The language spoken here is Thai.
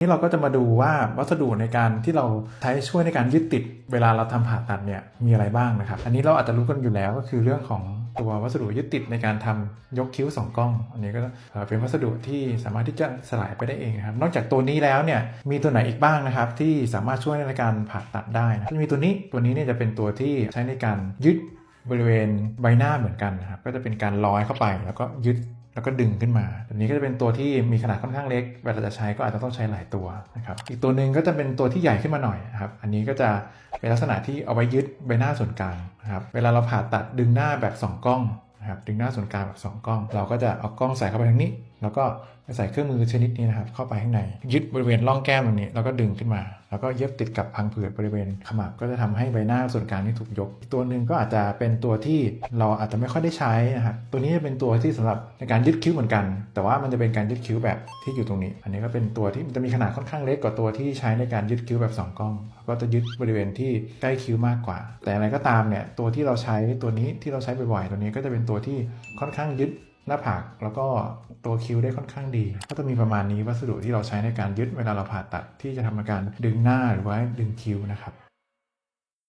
นี่เราก็จะมาดูว่าวัสดุในการที่เราใช้ช่วยในการยึดติดเวลาเราทำผ่าตัดเนี่ยมีอะไรบ้างนะครับ อันนี้เราอาจจะรู้กันอยู่แล้วก็คือเรื่องของตัววัสดุยึดติดในการทำยกคิ้วสองกล้อง อันนี้ก็เป็นวัสดุที่สามารถที่จะสลายไปได้เองนะครับ นอกจากตัวนี้แล้วเนี่ยมีตัวไหนอีกบ้างนะครับที่สามารถช่วยในการผ่าตัดได้นะจะมีตัวนี้ตัวนี้เนี่ยจะเป็นตัวที่ใช้ในการยึดบริเวณใบหน้าเหมือนกันนะครับก็จะเป็นการร้อยเข้าไปแล้วก็ยึด แล้วก็ดึงขึ้นมาตัวนี้ก็จะเป็นตัวที่มีขนาดค่อนข้างเล็กเวลาจะใช้ก็อาจจะต้องใช้หลายตัวนะครับอีกตัวหนึ่งก็จะเป็นตัวที่ใหญ่ขึ้นมาหน่อยครับอันนี้ก็จะเป็นลักษณะที่เอาไว้ยึดใบหน้าส่วนกลางนะครับเวลาเราผ่าตัดดึงหน้าแบบ 2 กล้องนะครับดึงหน้าส่วนกลางแบบ 2 กล้อง เราก็จะเอากล้องใส่เข้าไปทางนี้แล้วก็ใส่เครื่องมือชนิดนี้นะครับเข้าไปข้างใน ยึดบริเวณร่องแก้มตรงนี้แล้วก็ดึงขึ้นมา แล้วก็เย็บติดกับพังผืดบริเวณขมับก็จะทำให้ใบหน้าส่วนกลางนี่ถูกยกอีกตัวหนึ่งก็อาจจะเป็นตัวที่เราอาจจะไม่ค่อยได้ใช้นะครับตัวนี้จะเป็นตัวที่สำหรับในการยึดคิ้วเหมือนกัน แต่ว่ามันจะเป็นการยึดคิ้วแบบที่อยู่ตรงนี้ อันนี้ก็เป็นตัวที่มันจะมีขนาดค่อนข้างเล็กกว่าตัวที่ใช้ในการยึดคิ้วแบบสองกล้อง ก็จะยึดบริเวณที่ใกล้คิ้วมากกว่า แต่อะไรก็ตามเนี่ยตัวที่เราใช้ตัวนี้ที่เราใช้บ่อยๆตัวนี้ก็จะเป็นตัวที่ค่อนข้างยึด หน้าผากแล้วก็ตัวคิ้วได้ค่อนข้างดี ก็จะมีประมาณนี้วัสดุที่เราใช้ในการยึดเวลาเราผ่าตัดที่จะทำการดึงหน้าหรือว่าดึงคิ้วนะครับ